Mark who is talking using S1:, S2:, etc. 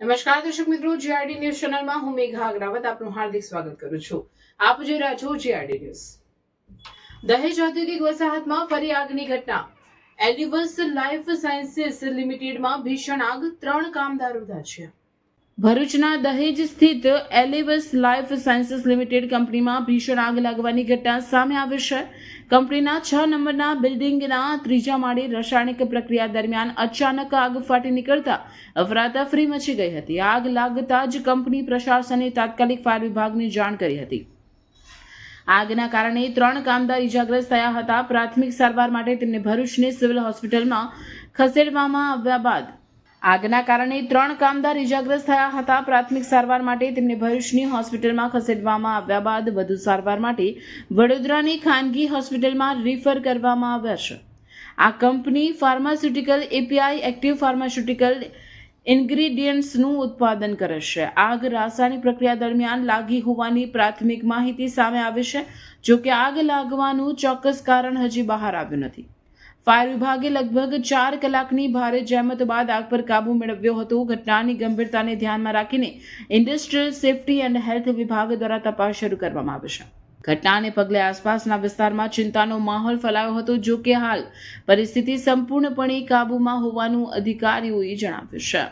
S1: નમસ્કાર દર્શક મિત્રો જીઆરડી ન્યૂઝ ચેનલમાં હું મેઘા અગ્રાવત આપનું હાર્દિક સ્વાગત કરું છું. આપ જોઈ રહ્યા છો જીઆરડી ન્યૂઝ દહેજ ઔદ્યોગિક વસાહતમાં ફરી આગની ઘટના. એલિવસ લાઈફ સાયન્સીસ લિમિટેડમાં ભીષણ આગ, ત્રણ કામદારો દાઝ્યા ભરૂચના દહેજ સ્થિત એલિવસ લાઈફ સાયન્સીસ લિમિટેડ કંપનીમાં ભીષણ આગ લાગવાની ઘટના સામે આવી છે. કંપનીના છ નંબરના બિલ્ડિંગના ત્રીજા માળે રાસાયણિક પ્રક્રિયા દરમિયાન અચાનક આગ ફાટી નીકળતા અફરાતફરી મચી ગઈ હતી. આગ લાગતા જ કંપની પ્રશાસને તાત્કાલિક ફાયર વિભાગને જાણ કરી હતી. આગના કારણે ત્રણ કામદાર ઇજાગ્રસ્ત થયા હતા. પ્રાથમિક સારવાર માટે તેમને ભરૂચની સિવિલ હોસ્પિટલમાં ખસેડવામાં આવ્યા બાદ આગના કારણે ત્રણ કામદાર ઇજાગ્રસ્ત થયા હતા. પ્રાથમિક સારવાર માટે તેમને ભરૂચની હોસ્પિટલમાં ખસેડવામાં આવ્યા બાદ વધુ સારવાર માટે વડોદરાની ખાનગી હોસ્પિટલમાં રિફર કરવામાં આવ્યા છે. આ company pharmaceutical API active pharmaceutical ઇન્ગ્રીડિયન્ટ્સનું ઉત્પાદન કરે છે. આગ રાસાયણિક પ્રક્રિયા દરમિયાન લાગી હોવાની પ્રાથમિક માહિતી સામે આવી છે, જો કે આગ લાગવાનું ચોક્કસ કારણ હજી બહાર આવ્યું નથી. ફાયર વિભાગે લગભગ ચાર કલાકની ભારે જહેમત બાદ આગ પર કાબુ મેળવ્યો હતો. ઘટનાની ગંભીરતાને ધ્યાનમાં રાખીને ઇન્ડસ્ટ્રીયલ સેફટી એન્ડ હેલ્થ વિભાગ દ્વારા તપાસ શરૂ કરવામાં આવી છે. ઘટનાને પગલે આસપાસના વિસ્તારમાં ચિંતાનો માહોલ ફેલાયો હતો, જો કે હાલ પરિસ્થિતિ સંપૂર્ણપણે કાબૂમાં હોવાનું અધિકારીઓએ જણાવ્યું છે.